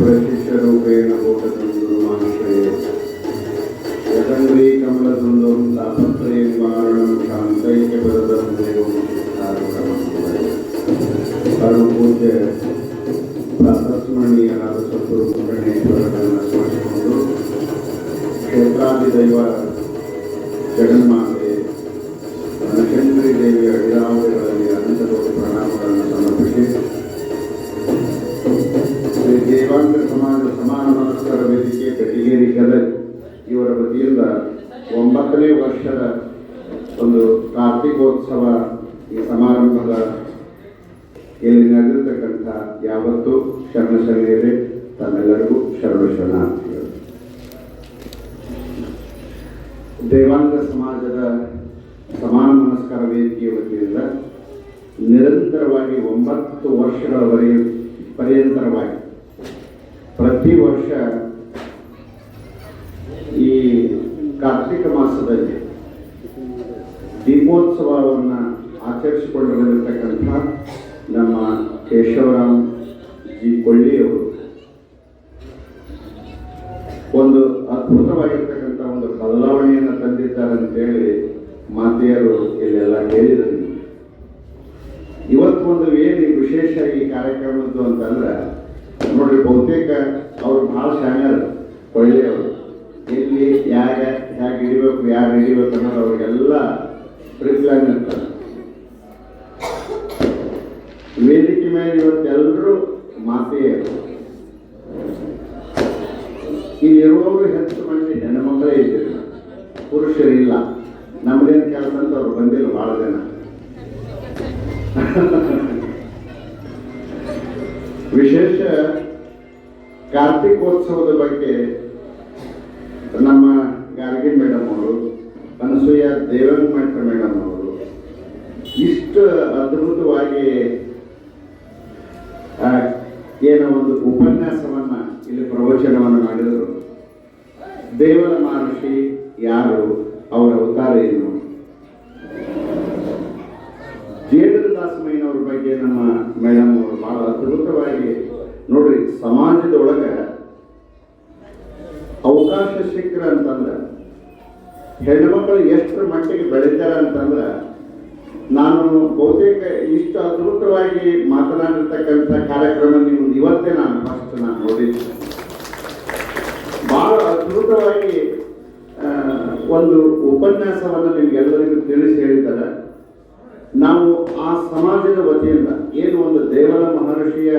British ಪರ್ಯಂತರವಾಗಿ ಪ್ರತಿ ವರ್ಷ ಈ ಕಾರ್ತಿಕ ಮಾಸದಲ್ಲಿ ದೀಪೋತ್ಸವವನ್ನು ಆಚರಿಸಿಕೊಂಡು ಬಂದಿರತಕ್ಕಂಥ ನಮ್ಮ ಕೇಶವರಾಮ್ ಜಿ ಕೊಳ್ಳಿಯವರು ಒಂದು ಅದ್ಭುತವಾಗಿರ್ತಕ್ಕಂಥ ಒಂದು ಬದಲಾವಣೆಯನ್ನು ತಂದಿದ್ದಾರೆ ಅಂತೇಳಿ ಮಾತೆಯರು ಇಲ್ಲೆಲ್ಲ ಹೇಳಿದರು. ಇವತ್ತು ಒಂದು ಏನು ವಿಶೇಷ ಈ ಕಾರ್ಯಕ್ರಮದ್ದು ಅಂತಂದ್ರೆ ನೋಡ್ರಿ ಬಹುತೇಕ ಅವ್ರು ಭಾಳ ಶಾಣ್ಯರು ಒಳ್ಳೆಯವರು. ಎಲ್ಲಿ, ಯಾರ ಹೇಗೆ ಹಿಡಿಬೇಕು, ಯಾರು ಹಿಡಿಬೇಕು ಅನ್ನೋದು ಅವ್ರಿಗೆಲ್ಲ ಪ್ರಿಪ್ಲಾನ್ ಇರ್ತಾರೆ ವೇದಿಕೆ ಮೇಲೆ ಇವತ್ತೆಲ್ಲರೂ ಮಾತೆಯರು ಇಲ್ಲಿರುವವರು ಹೆಚ್ಚು ಮಂದಿ ಹೆಣ್ಣುಮಕ್ಕಳೇ ಇದ್ದೀರಿ ಪುರುಷರಿಲ್ಲ. ನಮ್ದೇನು ಕೆಲಸ ಅಂತ ಅವ್ರು ಬಂದಿಲ್ಲ ಭಾಳ ಜನ. ವಿಶೇಷ ಕಾರ್ತಿಕೋತ್ಸವದ ಬಗ್ಗೆ ನಮ್ಮ ಗಾರ್ಗಿ ಮೇಡಮ್ ಅವರು, ಅನಸೂಯ ದೇವನ್ಮಠ ಮೇಡಮ್ ಅವರು ಇಷ್ಟು ಅದ್ಭುತವಾಗಿ ಏನೋ ಒಂದು ಉಪನ್ಯಾಸವನ್ನ ಇಲ್ಲಿ ಪ್ರವಚನವನ್ನು ಮಾಡಿದರು. ದೇವರ ಮಹರ್ಷಿ ಯಾರು? ಅವರ ಅವತಾರ ಏನು? ಜೇಡರ ದಾಸಮಯ್ಯನವ್ರ ಬಗ್ಗೆ ನಮ್ಮ ಮೇಡಮ್ ಅವರು ಬಹಳ ಅದ್ಭುತವಾಗಿ ನೋಡ್ರಿ, ಸಮಾಜದೊಳಗ ಅವಕಾಶ ಸಿಕ್ಕರ ಅಂತಂದ್ರೆ, ಹೆಣ್ಮಕ್ಳು ಎಷ್ಟರ ಮಟ್ಟಿಗೆ ಬೆಳೀತಾರೆ ಅಂತಂದ್ರೆ, ನಾನು ಬಹುತೇಕ ಇಷ್ಟು ಅದ್ಭುತವಾಗಿ ಮಾತನಾಡಿರ್ತಕ್ಕಂಥ ಕಾರ್ಯಕ್ರಮ ನೀವು ಇವತ್ತೇ ನಾನು ಫಸ್ಟ್ ನಾನು ನೋಡಿದ್ದೆ. ಬಹಳ ಅದ್ಭುತವಾಗಿ ಒಂದು ಉಪನ್ಯಾಸವನ್ನು ನಿಮ್ಗೆಲ್ಲರಿಗೂ ತಿಳಿಸಿ ಹೇಳಿದ್ದಾರೆ ನಾವು ಆ ಸಮಾಜದ ವತಿಯಿಂದ ಏನು ಒಂದು ದೇವರ ಮಹರ್ಷಿಯ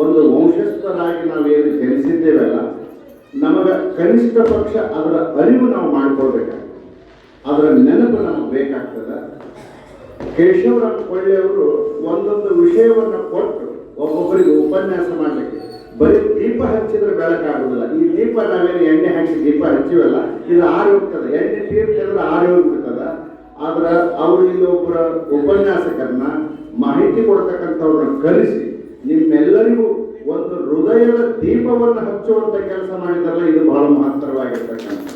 ಒಂದು ವಂಶಸ್ಥರಾಗಿ ನಾವೇನು ಜನಿಸಿದ್ದೇವಲ್ಲ, ನಮಗೆ ಕನಿಷ್ಠ ಪಕ್ಷ ಅದರ ಅರಿವು ನಾವು ಮಾಡ್ಕೊಳ್ಬೇಕಾಗ್ತದೆ. ಅದರ ನೆನಪು ನಮಗೆ ಬೇಕಾಗ್ತದೆ. ಕೇಶವರ ಕೊಳ್ಳಿಯವರು ಒಂದೊಂದು ವಿಷಯವನ್ನು ಕೊಟ್ಟು ಒಬ್ಬೊಬ್ಬರಿಗೆ ಉಪನ್ಯಾಸ ಮಾಡಲಿಕ್ಕೆ. ಬರೀ ದೀಪ ಹಚ್ಚಿದ್ರೆ ಬೆಳಕಾಗುದಿಲ್ಲ ಈ ದೀಪ ನಾವೇನು ಎಣ್ಣೆ ಹಾಕಿ ದೀಪ ಹಚ್ಚಿವಲ್ಲ, ಇದು ಆರಿ ಹೋಗ್ತದೆ ಎಣ್ಣೆ ತೀರ್ತಿದ್ರೆ ಆರಿ ಹೋಗ್ಬಿಡ್ತದ ಆದ್ರೆ ಅವರು ಇಲ್ಲಿ ಒಬ್ಬರ ಉಪನ್ಯಾಸಕರನ್ನ ಮಾಹಿತಿ ಕೊಡ್ತಕ್ಕಂಥವ್ರನ್ನ ಕರೆಸಿ ನಿಮ್ಮೆಲ್ಲರಿಗೂ ಒಂದು ಹೃದಯದ ದೀಪವನ್ನು ಹಚ್ಚುವಂತ ಕೆಲಸ ಮಾಡಿದಾರಲ್ಲ, ಇದು ಬಹಳ ಮಹತ್ತರವಾಗಿರ್ತಕ್ಕಂಥ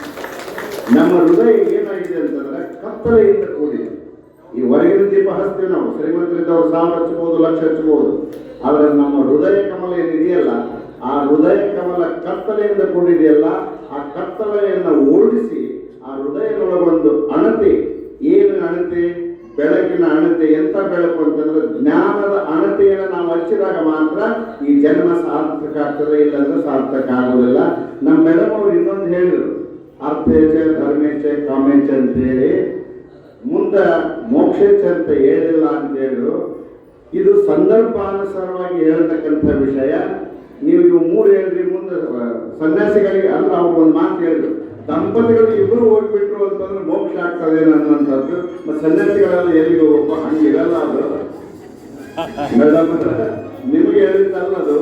ನಮ್ಮ ಹೃದಯ ಏನಾಗಿದೆ ಅಂತಂದ್ರೆ ಕತ್ತಲೆಯಿಂದ ಕೂಡಿದೆ. ಈ ಹೊರಗಿನ ದೀಪ ಹಚ್ತೀವಿ ನಾವು ಶ್ರೀಮಂತರಿದ್ದವ್ರು ಸಾವಿರ ಹಚ್ಚಬಹುದು, ಲಕ್ಷ ಹಚ್ಚಬಹುದು. ಆದರೆ ನಮ್ಮ ಹೃದಯ ಕಮಲ ಏನಿದೆಯಲ್ಲ, ಆ ಹೃದಯ ಕಮಲ ಕತ್ತಲೆಯಿಂದ ಕೂಡಿದೆಯಲ್ಲ, ಆ ಕತ್ತಲೆಯನ್ನು ಓಡಿಸಿ, ಆ ಹೃದಯದೊಳಗೊಂದು ಅಣತೆ ಏನು ಅಣತೆ? ಬೆಳಕಿನ ಅಣತೆ, ಎಂತ ಬೆಳಕು ಅಂತಂದ್ರೆ ಜ್ಞಾನದ ಅಣತೆಯನ್ನು ನಾವು ಹಚ್ಚಿದಾಗ ಮಾತ್ರ ಈ ಜನ್ಮ ಸಾರ್ಥಕ ಆಗ್ತದೆ, ಇಲ್ಲಾಂದ್ರೆ ಸಾರ್ಥಕ ಆಗೋದಿಲ್ಲ. ನಮ್ಮ ಮೇಡಮ್ ಅವ್ರು ಇನ್ನೊಂದು ಹೇಳಿದ್ರು, ಅರ್ಥೇಚ, ಧರ್ಮೇಚ, ಕಾಮೇಚ ಅಂತ ಹೇಳಿ ಮುಂದ ಮೋಕ್ಷೇಚ ಅಂತ ಹೇಳಿಲ್ಲ ಅಂತ ಹೇಳಿದ್ರು. ಇದು ಸಂದರ್ಭಾನುಸಾರವಾಗಿ ಹೇಳ್ತಕ್ಕಂಥ ವಿಷಯ. ನೀವು ಇವು ಮೂರು ಹೇಳಿದ್ರಿ ಮುಂದೆ ಸನ್ಯಾಸಿಗಳಿಗೆ ಅಲ್ಲ, ಅವ್ರು ಒಂದು ಮಾತು ಹೇಳಿದ್ರು. ದಂಪತಿಗಳು ಇಬ್ಬರು ಹೋಗ್ಬಿಟ್ರು ಅಂತಂದ್ರೆ ಮೋಕ್ಷ ಆಗ್ತದೆ ಅನ್ನುವಂಥದ್ದು. ಮತ್ತೆ ಸನ್ಯಾಸಿಗಳೆಲ್ಲ ಎಲ್ಲಿಗೆ ಹೋಗಪ್ಪ ಹಂಗಿರಲ್ಲ ಅದು. ನಿಮ್ಗೆ ಹೇಳಿದ್ದಲ್ಲ ಅದು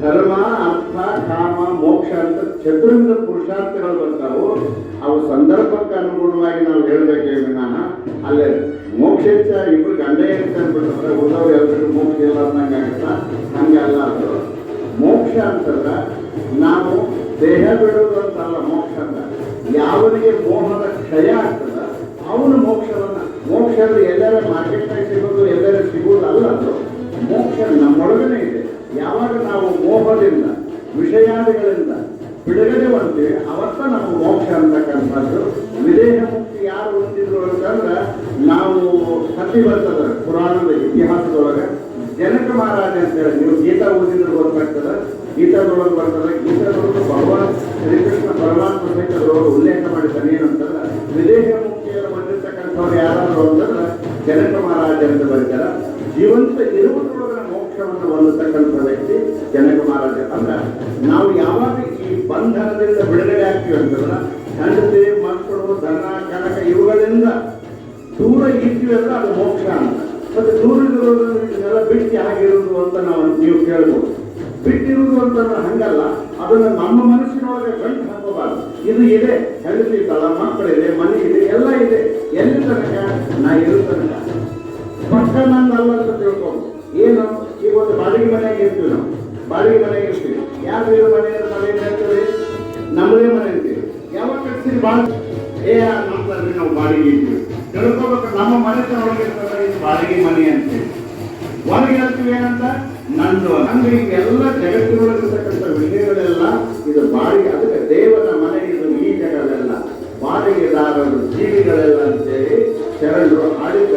ಧರ್ಮ, ಅರ್ಥ, ಕಾಮ, ಮೋಕ್ಷ ಅಂತ ಚತುರಂಗ ಪುರುಷಾರ್ಥಗಳು ಬರ್ತಾವು ಅವು ಸಂದರ್ಭಕ್ಕೆ ಅನುಗುಣವಾಗಿ ನಾವು ಹೇಳ್ಬೇಕೇ ವಿನಾಹ ಅಲ್ಲೇ ಮೋಕ್ಷ ಇಬ್ರು ಗಂಡ ಅಂತ ಅಂದ್ಬಿಟ್ರೆ ಉಳಿದವ್ರು ಎಲ್ರಿಗೂ ಮೋಕ್ಷ ಇಲ್ಲ ಅನ್ನಂಗೆ ಆಗುತ್ತಾ? ಹಂಗೆ ಅಲ್ಲ ಅದು. ಮೋಕ್ಷ ಅಂತಂದ್ರೆ ನಾವು ದೇಹ ಬಿಡೋದು ಅಂತಲ್ಲ ಮೋಕ್ಷ ಅಂತ ಯಾವನಿಗೆ ಮೋಹದ ಕ್ಷಯ ಆಗ್ತದ, ಅವನು ಮೋಕ್ಷವನ್ನ ಮೋಕ್ಷ ಅಂದ್ರೆ ಎಲ್ಲರ ಮಾರ್ಕೆಟ್ನಾಗ ಸಿಗೋದು ಎಲ್ಲರ ಸಿಗೋದು ಅಲ್ಲ ಅದು. ಮೋಕ್ಷ ನಮ್ಮೊಳಗನೆ ಇದೆ. ಯಾವಾಗ ನಾವು ಮೋಹದಿಂದ, ವಿಷಯಾದಿಗಳಿಂದ ಬಿಡುಗಡೆ ಹೊಂದ್ತೀವಿ ಅವತ್ತ ನಾವು ಮೋಕ್ಷ ಅಂತಕ್ಕಂಥದ್ದು ವಿದೇಹ ಮುಕ್ತಿ ಯಾರು ಹೊಂದಿದ್ರು ಅಂತಂದ್ರೆ, ನಾವು ಕಥೆ ಬರ್ತದ ಪುರಾಣದ ಇತಿಹಾಸದೊಳಗೆ. ಜನಕ ಮಹಾರಾಜ ಅಂತ ಹೇಳಿ ನೀವು ಗೀತಾ ಓದಿದ್ರು ಗೊತ್ತಾಗ್ತದ. ಗೀತಾದೊಳಗೆ ಬರ್ತದೆ ಗೀತಾದೊಳಗೆ ಭಗವಾನ್ ಶ್ರೀಕೃಷ್ಣ ಪರಮಾತ್ಮ ಸಹಿತದೊಳಗೆ ಉಲ್ಲೇಖ ಮಾಡಿದ್ದಾನೆ ಏನಂತಂದ್ರೆ, ವಿದೇಶ ಮುಖ್ಯರು ಬಂದಿರ್ತಕ್ಕಂಥವ್ರು ಯಾರಾದ್ರು ಅಂತಂದ್ರೆ, ಜನಕ ಮಹಾರಾಜ ಅಂತ ಬರೀತಾರ. ಜೀವಂತ ಇರುವುದರೊಳಗಿನ ಮೋಕ್ಷವನ್ನು ಹೊಂದತಕ್ಕಂಥ ವ್ಯಕ್ತಿ ಜನಕ ಮಹಾರಾಜ ಅಂದ್ರೆ ನಾವು ಯಾವಾಗ ಈ ಬಂಧನದಿಂದ ಬಿಡುಗಡೆ ಆಗ್ತೀವಿ ಅಂತಂದ್ರೆ ಹೆಂಡತಿ ಮಕ್ಕಳು ದನ ಕನಕ ಇವುಗಳಿಂದ ದೂರ ಇರ್ತೀವಿ ಅಂದ್ರೆ ಅದು ಮೋಕ್ಷ ಅಂತ. ಮತ್ತೆ ದೂರ ಇದನ್ನೆಲ್ಲ ಬಿಟ್ಟು ಆಗಿರುವುದು ಅಂತ ನಾವು ನೀವು ಕೇಳ್ಬೋದು. ಬಿಟ್ಟಿರುವುದು ಅಂತಂದ್ರೆ ಹಂಗಲ್ಲ. ಅದನ್ನ ನಮ್ಮ ಮನಸ್ಸಿನೊಳಗೆ ಗಂಟು ಇದು ಇದೆ ಹೆಂಡತಿ ತಳ ಮಕ್ಕಳಿದೆ ಮನೆ ಇದೆ, ಎಲ್ಲ ಇದೆ. ಎಲ್ಲಿ ತನಕ? ನಾ ಇರೋ ತನಕ. ಪಕ್ಕ ನಂದಲ್ಲ ಅಂತ ತಿಳ್ಕೊಂಡು. ಏನು? ಈಗ ಒಂದು ಬಾಡಿಗೆ ಮನೆಯಾಗ ಇರ್ತೀವಿ ನಾವು. ಬಾಡಿಗೆ ಮನೆಯಾಗ ಇರ್ತೀವಿ. ಯಾರು ಇರೋ ಮನೆ ಅಂತ ನಾವೇನ್ ಹೇಳ್ತೀವಿ? ನಮ್ಮದೇ ಮನೆ ಇರ್ತೀವಿ ಯಾವಾಗ ಕಟ್ತೀವಿ ಬಾಳ? ಏ ನಮ್ದಲ್ಲಿ ನಾವು ಬಾಡಿಗೆ ಇರ್ತೀವಿ ತಿಳ್ಕೊಬೇಕು, ನಮ್ಮ ಮನೆ ಒಳಗೆ ಇದು ಬಾಡಿಗೆ ಮನೆ ಅಂತೇಳಿ ಒಳಗೆ ಹೇಳ್ತೀವಿ ಏನಂತ? ನಂದು ಅಂದ್ರೆ ಎಲ್ಲ ಜಗತ್ತಿನೊಳಗಿರ್ತಕ್ಕಂಥ ವಿಷಯಗಳೆಲ್ಲ ಇದು ಬಾಡಿಗೆ ಅದಕ್ಕೆ ದೇವರ ಮನೆ ಇದು ಈ ಜಗವೆಲ್ಲ ಬಾಡಿಗೆದಾರರು ಜೀವಿಗಳೆಲ್ಲ ಅಂತೇಳಿ ಶರಣರು ಆಡಿದ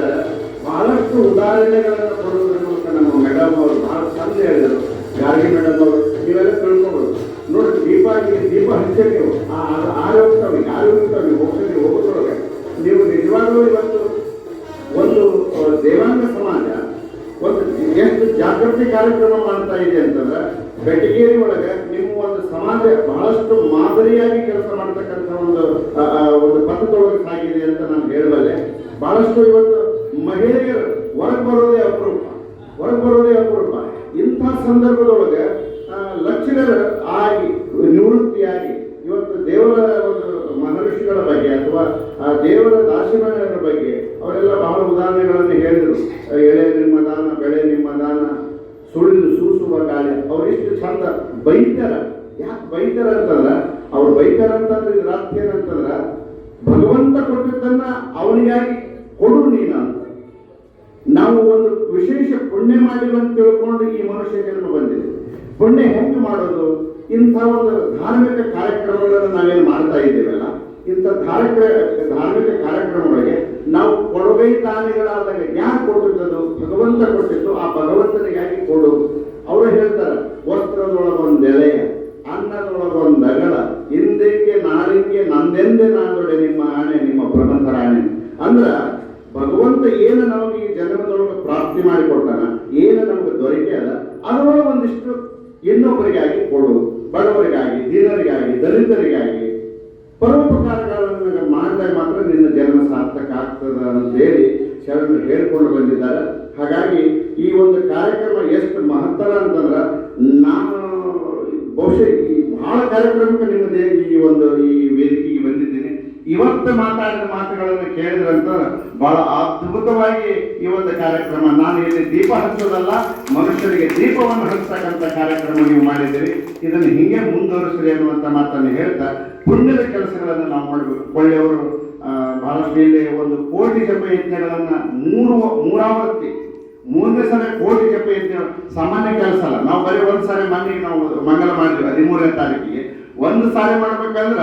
ಬಹಳಷ್ಟು ಉದಾಹರಣೆಗಳನ್ನು ಕೊಡುವುದರ ಮೂಲಕ ನಮ್ಮ ಮೇಡಮ್ ಅವರು ಬಹಳ ಚಂದ ಹೇಳಿದರು. ಗಾರ್ಗಿ ಮೇಡಮ್ ಅವರು, ನೀವೆಲ್ಲ ತಿಳ್ಕೊಬೋದು. ನೋಡಿ ದೀಪ ಈಗ ದೀಪ ಹಚ್ಚಕ್ಕೆ ಆ ಆ- ಆರು ಹೋಗ್ತಾವೆ ಯಾರು ಹೋಗ್ತಾವೆ ಹೋಗ್ತೀವಿ ಹೋಗೋದ್ರೊಳಗೆ ನೀವು ನಿಜವಾಗ್ಲೂ ಇವತ್ತು ಎಷ್ಟು ಜಾಗೃತಿ ಕಾರ್ಯಕ್ರಮ ಮಾಡ್ತಾ ಇದೆ ಅಂತಂದ್ರೆ ಬೆಟಗೇರಿ ಒಳಗೆ ನಿಮ್ಮ ಒಂದು ಸಮಾಜ ಬಹಳಷ್ಟು ಮಾದರಿಯಾಗಿ ಕೆಲಸ ಮಾಡ್ತಕ್ಕಂಥ ಒಂದು ಒಂದು ಪಥದೊಳಗೆ ಸಾಗಿದೆ ಅಂತ ನಾನು ಹೇಳಬಲ್ಲೆ. ಬಹಳಷ್ಟು ಇವತ್ತು ಮಹಿಳೆಯರು ಹೊರಗೆ ಬರೋದೇ ಅಪರೂಪ, ಹೊರಗೆ ಬರೋದೇ ಅಪರೂಪ. ಇಂಥ ಸಂದರ್ಭದೊಳಗೆ ಲಕ್ಷಣರ ಆಗಿ, ನಿವೃತ್ತಿಯಾಗಿ ಇವತ್ತು ದೇವರ ಒಂದು ಮಹರ್ಷಿಗಳ ಬಗ್ಗೆ ಅಥವಾ ದೇವರ ದಾಸಿಮಗಳ ಬಗ್ಗೆ ಅವರೆಲ್ಲ ಬಹಳ ಉದಾಹರಣೆಗಳನ್ನು ಹೇಳಿದರು. ಎಳೆ ನಿಮ್ಮ ದಾನ, ಬೆಳೆ ನಿಮ್ಮ ದಾನ, ಸುಳಿದು ಸೂಸುವ ಗಾಳಿ ಅವರಿಷ್ಟು ಚಂದ ಬೈತರ ಯಾಕೆ ಬೈತರ ಅಂತಂದ್ರ? ಅವ್ರು ಬೈತಾರ ಅಂತಂದ್ರೆ ಇದ್ರ ಅರ್ಥ ಏನಂತಂದ್ರ, ಭಗವಂತ ಕೊಟ್ಟಿದ್ದನ್ನ ಅವನಿಗಾಗಿ ಕೊಡು ನೀನ. ನಾವು ಒಂದು ವಿಶೇಷ ಪುಣ್ಯ ಮಾಡಿಲ್ಲ ಅಂತ ತಿಳ್ಕೊಂಡು ಈ ಮನುಷ್ಯ ಜನ್ಮ ಬಂದಿದೆ. ಪುಣ್ಯ ಹೆಂಗೆ ಮಾಡೋದು? ಇಂಥ ಒಂದು ಧಾರ್ಮಿಕ ಕಾರ್ಯಕ್ರಮಗಳನ್ನು ನಾವೇನು ಮಾಡ್ತಾ ಇದ್ದೇವಲ್ಲ? ಇಂಥ ಧಾರ್ಮಿಕ ಧಾರ್ಮಿಕ ಕಾರ್ಯಕ್ರಮಗಳಿಗೆ ನಾವು ಕೊಡಬೇ ದಾನಿಗಳಾದಾಗ ಯಾರು ಕೊಟ್ಟಿದ್ದದು? ಭಗವಂತ ಕೊಟ್ಟಿದ್ದು, ಆ ಭಗವಂತನಿಗಾಗಿ ಕೊಡು ಅವರು ಹೇಳ್ತಾರೆ ವಸ್ತ್ರದೊಳಗೊಂದು ಅನ್ನದೊಳಗೊಂದಗಳ ಅನ್ನದೊಳಗೊಂದು ಅಗಳ ಹಿಂದೆಂಗೆ ನಾಳಿಗೆ ನಂದೆಂದೆ ನಾದೊಡೆ ನಿಮ್ಮ ಆಣೆ ನಿಮ್ಮ ಪ್ರಬಂಧರ ಆಣೆ ಅಂದ್ರ ಭಗವಂತ ಏನು ನಮಗೆ ಈ ಜನ್ಮದೊಳಗೆ ಪ್ರಾಪ್ತಿ ಮಾಡಿಕೊಡ್ತಾನ ಏನು ನಮಗೆ ದೊರಕೆ ಅದ ಅದರೊಳಗೆ ಒಂದಿಷ್ಟು ಇನ್ನೊಬ್ಬರಿಗಾಗಿ ಕೊಡು ಬಡವರಿಗಾಗಿ ದೀನರಿಗಾಗಿ ದಲಿತರಿಗಾಗಿ ಪರೋಪಕಾರಗಳನ್ನು ಮಾಡಿದಾಗ ಮಾತ್ರ ನಿನ್ನ ಜನ್ಮ ಸಾರ್ಥಕ ಆಗ್ತದ ಅಂತ ಹೇಳಿ ಶರಣರು ಹೇಳ್ಕೊಂಡು ಬಂದಿದ್ದಾರೆ ಹಾಗಾಗಿ ಈ ಒಂದು ಕಾರ್ಯಕ್ರಮ ಎಷ್ಟು ಮಹತ್ತರ ಅಂತಂದ್ರೆ ನಾನು ಬಹುಶಃ ಈ ಬಹಳ ಕಾರ್ಯಕ್ರಮಕ್ಕೆ ನಿಮ್ಮದೇ ಈ ಒಂದು ಈ ವೇದಿಕೆಗೆ ಬಂದಿದ್ದೀನಿ ಇವತ್ತು ಮಾತಾಡಿದ ಕೇಳಿದ್ರಂತ ಬಹಳ ಅದ್ಭುತವಾಗಿ ಈ ಒಂದು ಕಾರ್ಯಕ್ರಮ. ನಾನು ಇಲ್ಲಿ ದೀಪ ಹಚ್ಚೋದಲ್ಲ, ಮನುಷ್ಯರಿಗೆ ದೀಪವನ್ನು ಹಚ್ಚತಕ್ಕಂಥ ಕಾರ್ಯಕ್ರಮ ನೀವು ಮಾಡಿದ್ದೀರಿ. ಇದನ್ನು ಹಿಂಗೆ ಮುಂದುವರಿಸ್ರಿ ಅನ್ನುವಂಥ ಮಾತನ್ನು ಹೇಳ್ತಾ, ಪುಣ್ಯದ ಕೆಲಸಗಳನ್ನು ನಾವು ಮಾಡಬೇಕು. ಒಳ್ಳೆಯವರು ಬಹಳಷ್ಟು ಇಲ್ಲಿ ಒಂದು ಕೋಟಿ ಜಪ ಯಜ್ಞಗಳನ್ನು ಮೂರು ಮೂರಾವರ್ತಿ ಮೂರನೇ ಸಲ ಕೋಟಿ ಜಪ ಯಜ್ಞ ಸಾಮಾನ್ಯ ಕೆಲಸ ಅಲ್ಲ. ನಾವು ಬರೀ ಒಂದ್ ಸಾರಿ ಮನೆಗೆ ನಾವು ಮಂಗಲ ಮಾಡಿದ್ವಿ, ಹದಿಮೂರನೇ ತಾರೀಕಿಗೆ. ಒಂದು ಸಾರಿ ಮಾಡ್ಬೇಕಂದ್ರ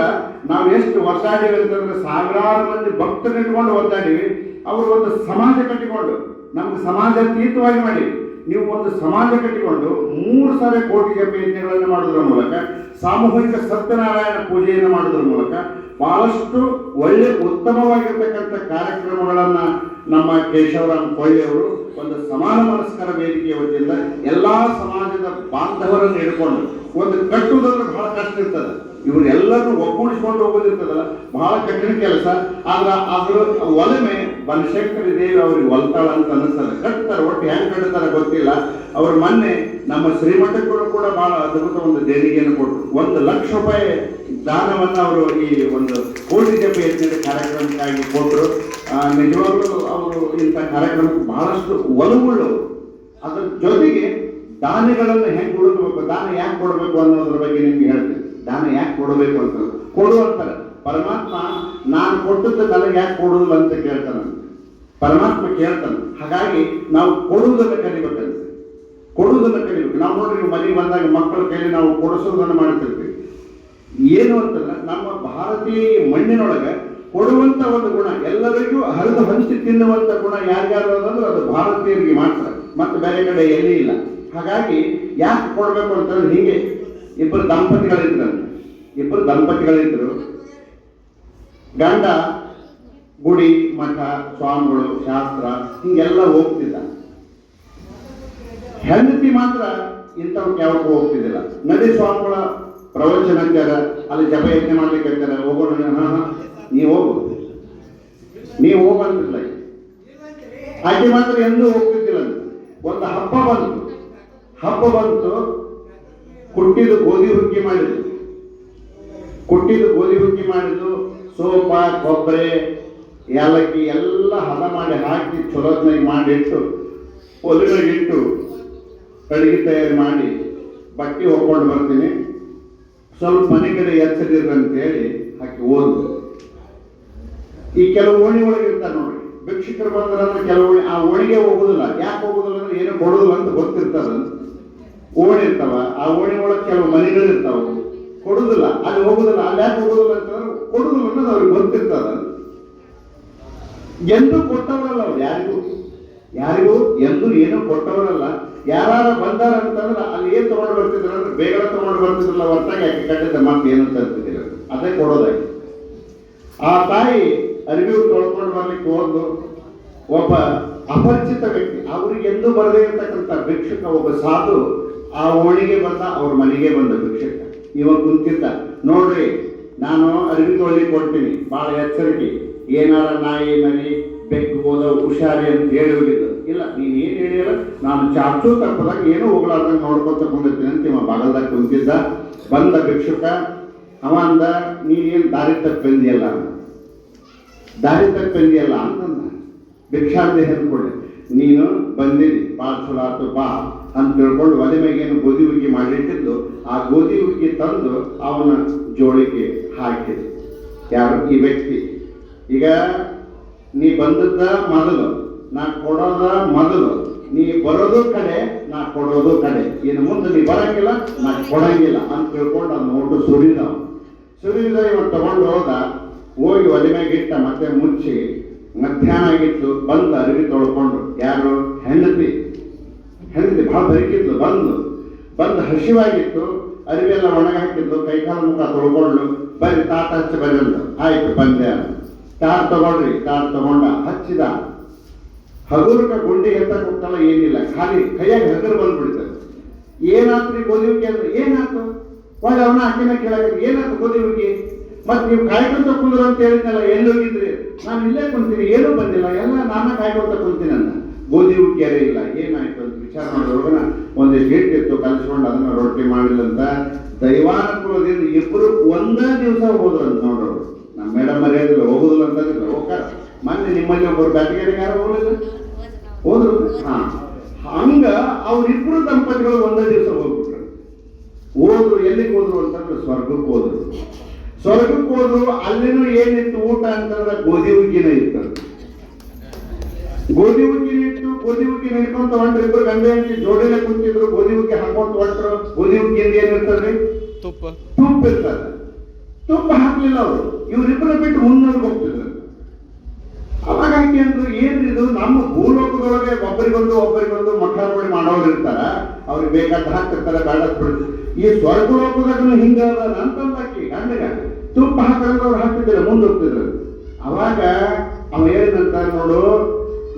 ನಾವು ಎಷ್ಟು ಒದ್ದಾಡಿವಿ ಅಂತಂದ್ರೆ ಸಾವಿರಾರು ಮಂದಿ ಭಕ್ತರು ಇಟ್ಕೊಂಡು ಒದ್ದಾಡಿವಿ ಅವರು ಒಂದು ಸಮಾಜ ಕಟ್ಟಿಕೊಂಡು, ನಮ್ಗೆ ಸಮಾಜಾತೀತವಾಗಿ ಮಾಡಿ, ನೀವು ಒಂದು ಸಮಾಜ ಕಟ್ಟಿಕೊಂಡು ಮೂರು ಸಾರಿ ಕೋಟಿ ಜಪ ಯಜ್ಞಗಳನ್ನು ಮಾಡೋದ್ರ ಮೂಲಕ, ಸಾಮೂಹಿಕ ಸತ್ಯನಾರಾಯಣ ಪೂಜೆಯನ್ನು ಮಾಡೋದ್ರ ಮೂಲಕ, ಬಹಳಷ್ಟು ಒಳ್ಳೆ ಉತ್ತಮವಾಗಿರ್ತಕ್ಕಂಥ ಕಾರ್ಯಕ್ರಮಗಳನ್ನ ನಮ್ಮ ಕೇಶವರಾಮ್ ಕೊಳ್ಳಿಯವರು ಒಂದು ಸಮಾನ ಮನಸ್ಕರ ವೇದಿಕೆಯ ವತಿಯಿಂದ ಎಲ್ಲಾ ಸಮಾಜದ ಬಾಂಧವರನ್ನು ಹಿಡ್ಕೊಂಡು ಒಂದು ಕಟ್ಟುವುದಂದ್ರೆ ಬಹಳ ಕಷ್ಟ ಇರ್ತದೆ. ಇವರೆಲ್ಲರೂ ಒಗ್ಗೂಡಿಸ್ಕೊಂಡು ಹೋಗೋದಿರ್ತದಲ್ಲ? ಬಹಳ ಕಠಿಣ ಕೆಲಸ. ಆದ್ರೆ ಅದ್ರ ಒಲಮೆ ಬನಶಂಕರಿ ದೇವಿ ಅವ್ರಿಗೆ ಒಲ್ತಾಳ ಅಂತ ಅನಿಸ್ತದೆ ಕಟ್ತಾರೆ, ಒಟ್ಟು ಹೆಂಗ್ ಕಟ್ತಾರೆ ಗೊತ್ತಿಲ್ಲ. ಅವ್ರು ಮೊನ್ನೆ ನಮ್ಮ ಶ್ರೀಮಠಕ್ಕೂ ಕೂಡ ಬಹಳ ಅದ್ಭುತ ಒಂದು ದೇಣಿಗೆಯನ್ನು ಕೊಟ್ಟರು. ಒಂದು ಲಕ್ಷ ರೂಪಾಯಿ ದಾನವನ್ನು ಅವರು ಈ ಒಂದು ಕೋಟಿ ಜಪ ಯಜ್ಞದ ಕಾರ್ಯಕ್ರಮಕ್ಕಾಗಿ ಕೊಟ್ಟರು. ನಿಜವಾಗ್ಲೂ ಅವರು ಇಂಥ ಕಾರ್ಯಕ್ರಮಕ್ಕೆ ಬಹಳಷ್ಟು ಒಲವುಳ್ಳವರು. ಅದರ ಜೊತೆಗೆ ದಾನಿಗಳನ್ನು ಹೆಂಗೆ ಹುಡುಕಬೇಕು ದಾನ ಯಾಕೆ ಕೊಡಬೇಕು ಅನ್ನೋದ್ರ ಬಗ್ಗೆ ನಿಮ್ಗೆ ಹೇಳ್ತೀನಿ. ದಾನ ಯಾಕೆ ಕೊಡಬೇಕು ಅಂತ. ಕೊಡು ಅಂತಾರೆ. ಪರಮಾತ್ಮ, ನಾನು ಕೊಟ್ಟದ್ದು ನನಗೆ ಯಾಕೆ ಕೊಡುದಿಲ್ಲ ಅಂತ ಕೇಳ್ತಾನೆ. ಪರಮಾತ್ಮ ಕೇಳ್ತಾನೆ. ಹಾಗಾಗಿ ನಾವು ಕೊಡುವುದನ್ನು ಕಲಿಬೇಕಂತೆ ಕೊಡುವುದನ್ನು ಕಲಿಬೇಕು ನಾವು ನೋಡ್ರಿ ಮನೆಗೆ ಬಂದಾಗ ಮಕ್ಕಳ ಕೈಲಿ ನಾವು ಕೊಡಿಸೋದನ್ನು ಮಾಡ್ತಿರ್ತೀವಿ ಏನು ಅಂತಂದ್ರೆ ನಮ್ಮ ಭಾರತೀಯ ಮಣ್ಣಿನೊಳಗೆ ಕೊಡುವಂತ ಒಂದು ಗುಣ, ಎಲ್ಲರಿಗೂ ಹರಿದು ಹಂಚಿ ತಿನ್ನುವಂತ ಗುಣ ಯಾರ್ಯಾರು ಅಂದ್ರೆ ಅದು ಭಾರತೀಯರಿಗೆ ಮಾತ್ರ ಮತ್ತೆ ಬೇರೆ ಕಡೆ ಎಲ್ಲಿ ಇಲ್ಲ. ಹಾಗಾಗಿ ಯಾಕೆ ಕೊಡ್ಬೇಕು ಅಂತಂದ್ರೆ ಹೀಗೆ, ಇಬ್ಬರು ದಂಪತಿಗಳಿದ್ರು ಇಬ್ಬರು ದಂಪತಿಗಳಿದ್ರು ಗಂಡ, ಗುಡಿ, ಮಠ, ಸ್ವಾಮಿಗಳು, ಶಾಸ್ತ್ರ, ಹಿಂಗೆಲ್ಲ ಹೋಗ್ತಿದ್ದ. ಹೆಂಡತಿ ಮಾತ್ರ ಇಂಥವ್ ಯಾವಕ್ಕೂ ಹೋಗ್ತಿದ್ದಿಲ್ಲ. ನದಿ ಸ್ವಾಮಿಗಳ ಪ್ರವಚನ ಅಂತಾರ ಅಲ್ಲಿ ಜಪ ಯಜ್ಞ ಮಾಡ್ಲಿಕ್ಕೆ ಅಂತಾರ, ಹೋಗೋಣ, ಹಾ ನೀವು ಹೋಗು ನೀವು ಹೋಗಂತಿಲ್ಲ ಆಕೆ ಮಾತ್ರ ಎಂದೂ ಹೋಗ್ತಿದ್ದಿಲ್ಲ. ಒಂದು ಹಬ್ಬ ಬಂತು. ಹಬ್ಬ ಬಂತು, ಕುಟ್ಟಿದ್ದು ಗೋಧಿ ಹುಗ್ಗಿ ಮಾಡಿದ್ರು ಕುಟ್ಟಿದ್ದು ಗೋಧಿ ಹುಗ್ಗಿ ಮಾಡಿದ್ದು, ಸೋಪ, ಕೊಬ್ಬರಿ, ಏಲಕ್ಕಿ ಎಲ್ಲ ಹದ ಮಾಡಿ ಹಾಕಿ ಚಲೋತ್ನಾಗಿ ಮಾಡಿಟ್ಟು ಒಲೆಗಳಿಟ್ಟು ಅಡಿಗೆ ತಯಾರು ಮಾಡಿ ಬಟ್ಟೆ ಹೊಕ್ಕೊಂಡು ಬರ್ತೀನಿ. ಸ್ವಲ್ಪ ಮನೆ ಕಡೆ ಹೇಳಿ ಆಕೆ ಓದು ಈ ಕೆಲವು ಓಣಿ ಒಳಗೆ ಇರ್ತಾರೆ ನೋಡಿ ಭಿಕ್ಷಕರು ಬಂದ್ರೆ ಕೆಲವು ಆ ಓಣಿಗೆ ಹೋಗುದಿಲ್ಲ. ಯಾಕೆ ಹೋಗುದಿಲ್ಲ ಅಂದ್ರೆ ಏನು ಕೊಡೋದಿಲ್ಲ ಅಂತ ಗೊತ್ತಿರ್ತದ. ಓಣಿ ಇರ್ತಾವ. ಆ ಓಣಿ ಒಳಗೆ ಕೆಲವು ಮನೆಗಳು ಇರ್ತಾವ. ಕೊಡುದಿಲ್ಲ. ಅಲ್ಲಿ ಹೋಗುದಿಲ್ಲ. ಅಲ್ಲಿ ಯಾಕೆ ಹೋಗುದಿಲ್ಲ ಅಂತಂದ್ರೆ ಕೊಡುದಿಲ್ಲ ಅನ್ನೋದು ಅವ್ರಿಗೆ ಗೊತ್ತಿರ್ತದ. ಎಂದು ಕೊಟ್ಟವರಲ್ಲ ಅವ್ರು ಯಾರಿಗೂ? ಯಾರಿಗೂ? ಎಂದು ಏನು ಕೊಟ್ಟವರಲ್ಲ. ಯಾರು ಬಂದಾರ ಅಂತಂದ್ರೆ ಅಲ್ಲಿ ಏನ್ ತಗೊಂಡು ಬರ್ತಿದ್ರು ಅಂದ್ರೆ ಬೇಗ ತಗೊಂಡು ಬರ್ತಿದ್ರಲ್ಲ ಹೊರತಾಗಿ ಯಾಕೆ ಕಟ್ಟಿದ್ದ ಮತ್ತೆ ಏನಂತ ಅಂತಿದ್ದೀರ? ಅದೇ ಕೊಡೋದಾಗಿ ಆ ತಾಯಿ ಅರಿವಿ ತೊಳ್ಕೊಂಡು ಬರ್ಲಿಕ್ಕೆ ಹೋದ್ರು ಒಬ್ಬ ಅಪರಿಚಿತ ವ್ಯಕ್ತಿ. ಅವ್ರಿಗೆ ಎಂದೂ ಬರದೇ ಇರತಕ್ಕಂಥ ಭಿಕ್ಷುಕ ಒಬ್ಬ ಸಾಧು ಆ ಓಣಿಗೆ ಬಂದ, ಅವ್ರ ಮನೆಗೆ ಬಂದ ಭಿಕ್ಷುಕ. ಇವ ಕುಂತಿದ್ದ. ನೋಡ್ರಿ, ನಾನು ಅರಿವಿ ತೊಳಿ ಕೊಡ್ತೀನಿ. ಬಹಳ ಎಚ್ಚರಿಕೆ. ಏನಾರ ನಾಯಿ ಮನೆ ಬೆಕ್ಕು ಹೋದ ಹುಷಾರಿ ಅಂತ ಹೇಳಿ ಇಲ್ಲ, ನೀನ್ ಏನ್ ಹೇಳಿಲ್ಲ ನಾನು ಚಾಚು ತಪ್ಪದಾಗ ಏನೂ ಹೋಗ್ಲಾರ್ದಂಗ ನೋಡ್ಕೊಂತ ಕುಂದಿರ್ತೀನಿ ಅಂತ ಇವ ಬಾಗಲ್ದಾಗ ಕುಂತಿದ್ದ. ಬಂದ ಭಿಕ್ಷುಕ, ಅವ ಅಂದ ನೀನೇನ್ ದಾರಿ ತಪ್ಪಿಂದಿಯಲ್ಲ? ದಾರಿ ತಪ್ಪಿಂದಿಯಲ್ಲ? ಅಂತಂದ. ಭಿಕ್ಷಾಂತಿ ಹೇಳ್ಕೊಳ್ಳಿ ನೀನು ಬಂದಿರಿ, ಬಾ ಚಲೋ ಆತು, ಬಾ ಅಂತ ತಿಳ್ಕೊಂಡು ಒಲೆ ಮೇಗೇನು ಗೋಧಿ ಹುಗ್ಗಿ ಮಾಡಿಟ್ಟಿದ್ದು. ಆ ಗೋಧಿ ಹುಗ್ಗಿ ತಂದು ಅವನ ಜೋಳಿಗೆ ಹಾಕಿದ್ರು. ಯಾರು? ಈ ವ್ಯಕ್ತಿ. ಈಗ ನೀ ಬಂದದ್ದ ಮೊದಲು ನಾ ಕೊಡೋದ ಮೊದಲು. ನೀ ಬರೋದು ಕಡೆ, ನಾ ಕೊಡೋದು ಕಡೆ. ಇನ್ನು ಮುಂದೆ ನೀ ಬರಂಗಿಲ್ಲ ನಾ ಕೊಡಂಗಿಲ್ಲ ಅಂತ ತಿಳ್ಕೊಂಡು ಅವ್ನು ನೋಟು ಸುರಿದ ಸುರಿದ ಇವನು ತಗೊಂಡು ಹೋದ, ಹೋಗಿ ಒಲೆ ಮ್ಯಾಗ ಇಟ್ಟ ಮತ್ತೆ ಮುಚ್ಚಿ ಮಧ್ಯಾಹ್ನ ಆಗಿತ್ತು, ಬಂದು ಅರಿವಿ ತೊಳ್ಕೊಂಡು. ಯಾರು? ಹೆಂಡತಿ. ಹೆಂಡತಿ ಭಾಳ ಬರಿಕಿದ್ಲು, ಬಂದು. ಬಂದು ಹಸಿವಾಗಿತ್ತು, ಅರಿವಿ ಎಲ್ಲ ಒಣಗ ಹಾಕಿದ್ದು ಕೈಕಾಲ ಮುಖ ತೊಳ್ಕೊಂಡು, ಬರ್ರಿ ತಾತ ಹಚ್ಚಿ ಬರಿ ಅಂತ ಆಯ್ತು, ಬಂದೆ. ತಾರ್ ತಗೊಳ್ರಿ ತಾರ್ ತಗೊಂಡ, ಹಚ್ಚಿದ. ಹಗುರಕ ಗುಂಡಿ ಅಂತ ಕೊಟ್ಟಲ್ಲ ಏನಿಲ್ಲ. ಖಾಲಿ ಕೈಯಾಗಿ ಹಗರು ಬಂದ್ಬಿಡ್ತಾರೆ ಏನಾತ್ರಿ ಹುಗ್ಗಿ ಅಂದ್ರೆ ಏನಾಯ್ತು? ಒಳ್ಳೆ ಅವನ ಅಕ್ಕಿನ ಕೇಳಕ್ಕೆ ಏನಾಯ್ತು ಗೋಧಿ ಮತ್ ಮತ್ತೆ ನೀವು ಕಾಯ್ಕೊಂತ ಕುಂದ್ರು ಅಂತ ಹೇಳಿದ್ನಲ್ಲ, ಎಲ್ಲಿ ಹೋಗಿದ್ರಿ? ನಾನು ಇಲ್ಲೇ ಕುಂತೀನಿ, ಏನೂ ಬಂದಿಲ್ಲ. ಎಲ್ಲ ನಾನ ಕಾಯ್ಕೊಂತ ಕುಂತೀನಿ ಅಂತ ಗೋಧಿ ಹುಗ್ಗಿಯರೇ ಇಲ್ಲ, ಏನಾಯ್ತು ಅಂತ ವಿಚಾರ ಮಾಡೋವಾಗ ಒಂದಿಷ್ಟು ಹಿಟ್ಟಿತ್ತು ಕಲಿಸ್ಕೊಂಡು ಅದನ್ನ ರೊಟ್ಟಿ ಮಾಡಿಲ್ಲಂತ ದೈವಾನುಕೂಲದಿಂದ ಇಬ್ಬರು ಒಂದೇ ದಿವಸ ಹೋದ್ರಂತ ನೋಡೋರು. ನಮ್ಮ ಮೇಡಮ್ ಮರ್ಯಾದಿಲ್ಲ, ಹೋಗುದಿಲ್ಲ ಅಂತ ಹೋಗ್ತಾರ. ಮೊನ್ನೆ ನಿಮ್ಮಲ್ಲಿ ಒಬ್ಬರು ಬ್ಯಾಟಿಗರಿಗೆ ಯಾರು ಹೋಗಲಿಲ್ಲ ಹೋದ್ರು? ಹಾ. ಹಂಗ ಅವ್ರಿಬ್ರು ದಂಪತಿಗಳು ಒಂದೇ ದಿವಸ ಹೋಗ್ಬಿಟ್ರು. ಹೋದ್ರು ಎಲ್ಲಿಗೆ ಹೋದ್ರು ಅಂತಂದ್ರೆ ಸ್ವರ್ಗಕ್ಕೆ ಹೋದ್ರು. ಸ್ವರ್ಗಕ್ಕೆ ಹೋದ್ರು ಅಲ್ಲಿನೂ ಏನಿತ್ತು ಊಟ ಅಂತಂದ್ರೆ ಗೋಧಿ ಹುಗ್ಗಿನ ಇತ್ತು. ಗೋಧಿ ಹುಗ್ಗಿನ ಇತ್ತು ಗೋಧಿ ಹುಗ್ಗಿ ಹಿಡ್ಕೊಂತ ಇಬ್ರು ಗಂಡ ಹೆಂಡತಿ ಜೋಡಿನ ಕುಂತಿದ್ರು ಗೋಧಿ ಹುಗ್ಗಿ ಹಾಕೊಂತ ಹೊಂಟ್ರು. ಗೋಧಿ ಹುಗ್ಗಿಯಿಂದ ಏನಿರ್ತದ್ರಿ ತುಪ್ಪ. ತುಪ್ಪ ಇರ್ತದೆ. ತುಪ್ಪ ಹಾಕ್ಲಿಲ್ಲ ಅವರು. ಇವ್ರಿಬ್ರು ಬಿಟ್ಟು ಮುನ್ನೂರು ಹೋಗ್ತಿದ್ರು. ಅವಾಗ ಹಾಕಿ ಅಂದ್ರು ಏನಿದು ನಮ್ಮ ಭೂಲೋಕದೊಳಗೆ ಒಬ್ಬರಿಗೊಂದು ಒಬ್ಬರಿಗೊಂದು ಮಕ್ಕಳ ನೋಡಿ ಮಾಡೋರು ಇರ್ತಾರ. ಅವ್ರಿಗೆ ಬೇಕಾದ ಹಾಕ್ತಿರ್ತಾರೆ ಬೇಡ ಬಿಡ್ತಾರೆ ಈ ಸ್ವರ್ಗ ಲೋಕದಾಗ ಹಿಂಗ ಅಂತಂದಾಕಿ ಗಂಡಗ ತುಪ್ಪ ಹಾಕಂದ್ರೆ ಅವ್ರು ಮುಂದೆ ಹೋಗ್ತಿದ್ರು. ಅವಾಗ ಅವ ಏನಂತ ನೋಡು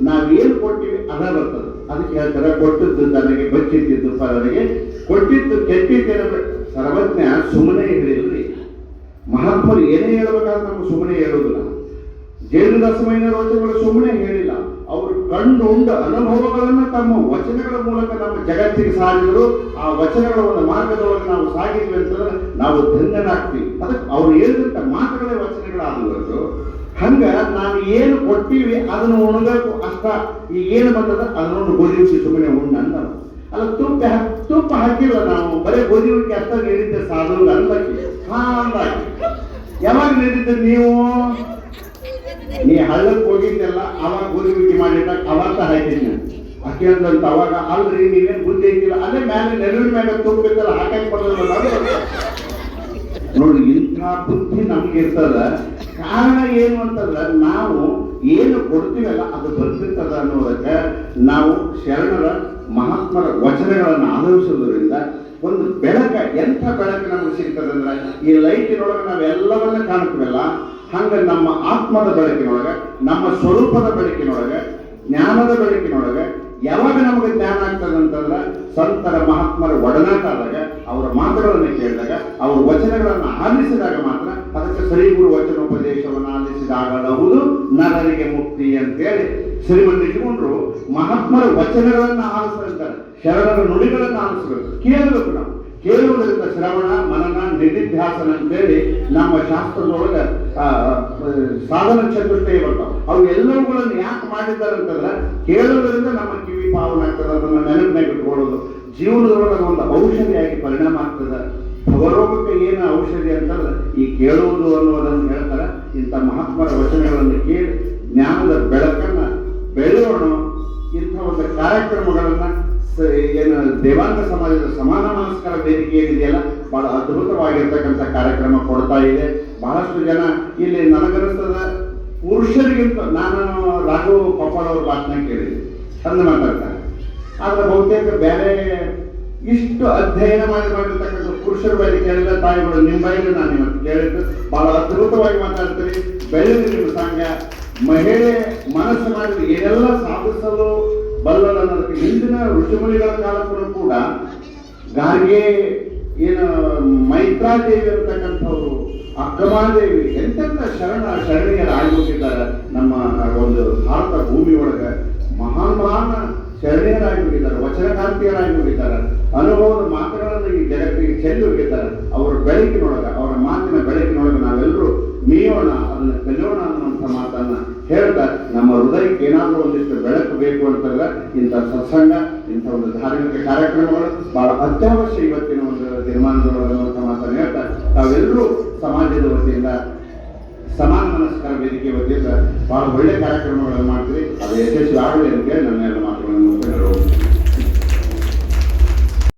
ನಾವೇನು ಕೊಟ್ಟಿವಿ ಅದ ಬರ್ತದೆ. ಅದಕ್ಕೆ ಹೇಳ್ತಾರೆ, ಕೊಟ್ಟಿದ್ದು ನನಗೆ ಬಚ್ಚಿಟ್ಟಿದ್ದು ಪರರಿಗೆ ಕೊಟ್ಟಿದ್ದು ಕೆಟ್ಟಿದ್ದೇನೆ ಸರ್ವಜ್ಞ ಸುಮ್ಮನೆ ಹೇಳಿಲ್ರಿ ಮಹಾತ್ಮರು ಏನೇ ಹೇಳ್ಬೇಕಾದ್ರೆ ನಮ್ಗೆ ಸುಮ್ಮನೆ ಹೇಳೋದಿಲ್ಲ. ಜೇನುದಾಸಮೈನ ವಚನಗಳು ಸುಮ್ಮನೆ ಹೇಳಿಲ್ಲ? ಅವರು ಕಂಡುಂಡ ಅನುಭವಗಳನ್ನು ತಮ್ಮ ವಚನಗಳ ಮೂಲಕ ನಮ್ಮ ಜಗತ್ತಿಗೆ ಸಾರಿದರು. ಆ ವಚನಗಳ ಒಂದು ಮಾರ್ಗದೊಳಗೆ ನಾವು ಸಾಗಿದ್ವಿ ಅಂತಂದ್ರೆ ನಾವು ಧನ್ಯನಾಗ್ತೀವಿ ಅದಕ್ಕೆ ಅವ್ರು ಹೇಳಿದಂತ ಮಾತುಗಳೇ ವಚನಗಳಾದವರು. ಹಂಗ ನಾವು ಏನು ಕೊಟ್ಟಿವಿ ಅದನ್ನು ಉಣಬೇಕು. ಅಷ್ಟ ಈ ಏನು ಬಂದದ ಅದನ್ನು ಗೋಧಿ ಸುಮ್ಮನೆ ಉಣ್ಣ ಅಂತ ಅಲ್ಲ, ತುಪ್ಪ ತುಪ್ಪ ಹಾಕಿಲ್ಲ ನಾವು? ಬರೀ ಗೋಧಿ ಹುಡುಕಿ ಅಷ್ಟ ನೀಡಿದ್ದೆ ಸಾಧು ಅಂತ ಹಾ ಯಾವಾಗ ನೀಡಿದ್ದೆ ನೀವು? ನೀ ಹಳ್ಳಕ್ಕೆ ಹೋಗಿದ್ದೆಲ್ಲ ಅವಾಗ ಗೋಧಿ ಮಾಡಿಟ್ಟಾಗ ಮಾಡಿಟ್ಟ ಅವತ್ತ ಹಾಕಿದ್ನ ಆಕೆ ಅಂದಂತ ಅವಾಗ ಅಲ್ರಿ, ನೀವೇನು ಬುದ್ಧಿ ಐತಿಲ್ಲ ಅದೇ ಮ್ಯಾಲೆ ನೆಲವಿನ ಮೇಲೆ ತುಂಬಬೇಕಲ್ಲ ಹಾಕಕ್ ಬರೋದಿಲ್ಲ ನೋಡಿ, ಇಂಥ ಬುದ್ಧಿ ನಮ್ಗೆ ಇರ್ತದ. ಕಾರಣ ಏನು ಅಂತಂದ್ರೆ, ನಾವು ಏನು ಕೊಡ್ತೀವಲ್ಲ, ಅದು ಬರ್ತಿರ್ತದ ಅನ್ನೋದಕ್ಕೆ ನಾವು ಶರಣರ, ಮಹಾತ್ಮರ ವಚನಗಳನ್ನು ಆಧರಿಸೋದ್ರಿಂದ ಒಂದು ಬೆಳಕ, ಎಂಥ ಬೆಳಕು ನಮಗೆ ಸಿಗ್ತದೆ ಅಂದ್ರೆ, ಈ ಲೈಟಿನೊಳಗೆ ನಾವೆಲ್ಲವನ್ನ ಕಾಣ್ತೀವಲ್ಲ ಹಂಗ ನಮ್ಮ ಆತ್ಮದ ಬೆಳಕಿನೊಳಗೆ, ನಮ್ಮ ಸ್ವರೂಪದ ಬೆಳಕಿನೊಳಗೆ, ಜ್ಞಾನದ ಬೆಳಕಿನೊಳಗೆ, ಯಾವಾಗ ನಮಗೆ ಜ್ಞಾನ ಆಗ್ತದೆ ಅಂತಂದ್ರೆ ಸಂತರ ಮಹಾತ್ಮರ ಒಡನಾಟ ಆದಾಗ, ಅವರ ಮಾತುಗಳನ್ನು ಕೇಳಿದಾಗ, ಅವರ ವಚನಗಳನ್ನು ಆಲಿಸಿದಾಗ ಮಾತ್ರ ಅದಕ್ಕೆ ಸರಿಗುರು ವಚನೋಪದೇಶವನ್ನು ಆಲಿಸಿದಾಗಲಹುದು ನರರಿಗೆ ಮುಕ್ತಿ ಅಂತೇಳಿ. ಶ್ರೀಮಂತಿಟ್ಕೊಂಡ್ರು ಮಹಾತ್ಮರ ವಚನಗಳನ್ನ ಆಲಿಸ್ತಾರೆ ಶರಣರ ನುಡಿಗಳನ್ನು ಆಲಿಸಬೇಕು. ಕೇಳಬೇಕು ನಾವು. ಕೇಳುವುದರಿಂದ ಶ್ರವಣ ನಿಧಿಧ್ಯಾಸನ ಅಂತೇಳಿ ನಮ್ಮ ಶಾಸ್ತ್ರದೊಳಗೆ ಸಾಧನ ಚತುಷ್ಟಯ ಬರ್ತಾವ. ಅವು ಎಲ್ಲವುಗಳನ್ನು ಯಾಕೆ ಮಾಡಿದ್ದಾರೆ ಅಂತಂದ್ರೆ ಕೇಳುವುದರಿಂದ ನಮ್ಮ ಕಿವಿ ಪಾವನ ಆಗ್ತದೆ, ಅದನ್ನ ನೆನಪಿನಾಗ ಇಟ್ಕೊಳ್ಳೋದು. ಜೀವನದೊಳಗೆ ಒಂದು ಔಷಧಿಯಾಗಿ ಪರಿಣಾಮ ಆಗ್ತದೆ. ಭವರೋಗಕ್ಕೆ ಏನು ಔಷಧಿ ಅಂತಂದ್ರೆ ಈ ಕೇಳುವುದು ಅನ್ನೋದನ್ನು ಹೇಳ್ತಾರೆ. ಇಂಥ ಮಹಾತ್ಮರ ವಚನಗಳನ್ನು ಕೇಳಿ ಜ್ಞಾನದ ಬೆಳಕನ್ನ ಬೆಳೆಯೋಣ. ಇಂಥ ಒಂದು ಕಾರ್ಯಕ್ರಮಗಳನ್ನ ಏನು ದೇವಾಂಗ ಸಮಾಜದ ಸಮಾನ ಮನಸ್ಕರ ವೇದಿಕೆ ಏನಿದೆಯಲ್ಲ, ಬಹಳ ಅದ್ಭುತವಾಗಿರ್ತಕ್ಕಂಥ ಕಾರ್ಯಕ್ರಮ ಕೊಡ್ತಾ ಇದೆ. ಬಹಳಷ್ಟು ಜನ ಇಲ್ಲಿ ನನಗನಿಸ್ತದ ಪುರುಷರಿಗಿಂತ ನಾನು ರಾಘು ಅವ್ರ ಭಾಷಣ ಕೇಳಿದೆ. ಚಂದ ಮಾತಾಡ್ತಾರೆ ಆದ್ರೆ ಬಹುತೇಕ ಬೇರೆ ಇಷ್ಟು ಅಧ್ಯಯನ ಮಾಡಿ ಮಾಡಿರ್ತಕ್ಕಂಥ ಪುರುಷರ ಬಳಿ ಕೇಳಿದ ತಾಯಿಗಳು ನಿಮ್ಮ ಬಯಲು ನಾನು ಇವತ್ತು ಕೇಳಿದ್ದು. ಬಹಳ ಅದ್ಭುತವಾಗಿ ಮಾತಾಡ್ತೀರಿ. ಬೆಳೆದು ನಿಮ್ಮ ಸಂಘ, ಮಹಿಳೆ ಮನಸ್ಸು ಮಾಡಿ ಏನೆಲ್ಲ ಸಾಧಿಸಲು ಬಲ್ಲದ ಅನ್ನೋದಕ್ಕೆ ಹಿಂದಿನ ಋಷಿಮುನಿಗಳ ಕಾಲಕ್ಕೂ ಕೂಡ ಗಾರ್ಗೆ ಏನು ಮೈತ್ರಾದೇವಿ ಅಂತಕ್ಕಂಥವ್ರು ಅಕ್ಕಮಾದೇವಿ ಎಂತೆಂಥ ಶರಣ ಶರಣಿಯರು ಆಗಿಬಿಟ್ಟಿದ್ದಾರೆ ನಮ್ಮ ಒಂದು ಭಾರತ ಭೂಮಿ ಒಳಗೆ ಮಹಾನ್ ಮಹಾನ್ ಹೋಗಿದ್ದಾರೆ ವಚನಕಾಂತಿಯರಾಗಿ ಹೋಗಿದ್ದಾರೆ ಅನುಭವದ ಮಾತುಗಳನ್ನು ಈ ಜಗತ್ತಿಗೆ ಚೆಲ್ಲಿ ಹೋಗಿದ್ದಾರೆ. ಅವರ ಬೆಳಕಿನೊಳಗೆ, ಅವರ ಮಾತಿನ ಬೆಳಕಿನೊಳಗೆ ನಾವೆಲ್ಲರೂ ಮೀಯೋಣ ಅದನ್ನ ಕಲಿಯೋಣ ಅನ್ನುವಂಥ ಮಾತನ್ನ ಹೇಳ್ತಾ ನಮ್ಮ ಹೃದಯಕ್ಕೆ ಏನಾದರೂ ಒಂದಿಷ್ಟು ಬೆಳಕು ಬೇಕು ಅಂತಂದ್ರೆ ಇಂಥ ಸತ್ಸಂಗ, ಇಂಥ ಒಂದು ಧಾರ್ಮಿಕ ಕಾರ್ಯಕ್ರಮಗಳು ಬಹಳ ಅತ್ಯವಶ್ಯ ಇವತ್ತಿನ ಒಂದು ತೀರ್ಮಾನದೊಳಗೆ ಅನ್ನುವಂಥ ಮಾತನ್ನು ಹೇಳ್ತಾ ತಾವೆಲ್ಲರೂ ಸಮಾಜದ ವತಿಯಿಂದ, ಸಮಾನ ಮನಸ್ಕರ ವೇದಿಕೆ ವತಿಯಿಂದ ಬಹಳ ಒಳ್ಳೆ ಕಾರ್ಯಕ್ರಮಗಳನ್ನು ಮಾಡ್ತೀವಿ ಅದು ಯಶಸ್ವಿ ಆಗಲಿ ಅಂತ ಹೇಳಿ ನನ್ನ ಎಲ್ಲ ಮಾತು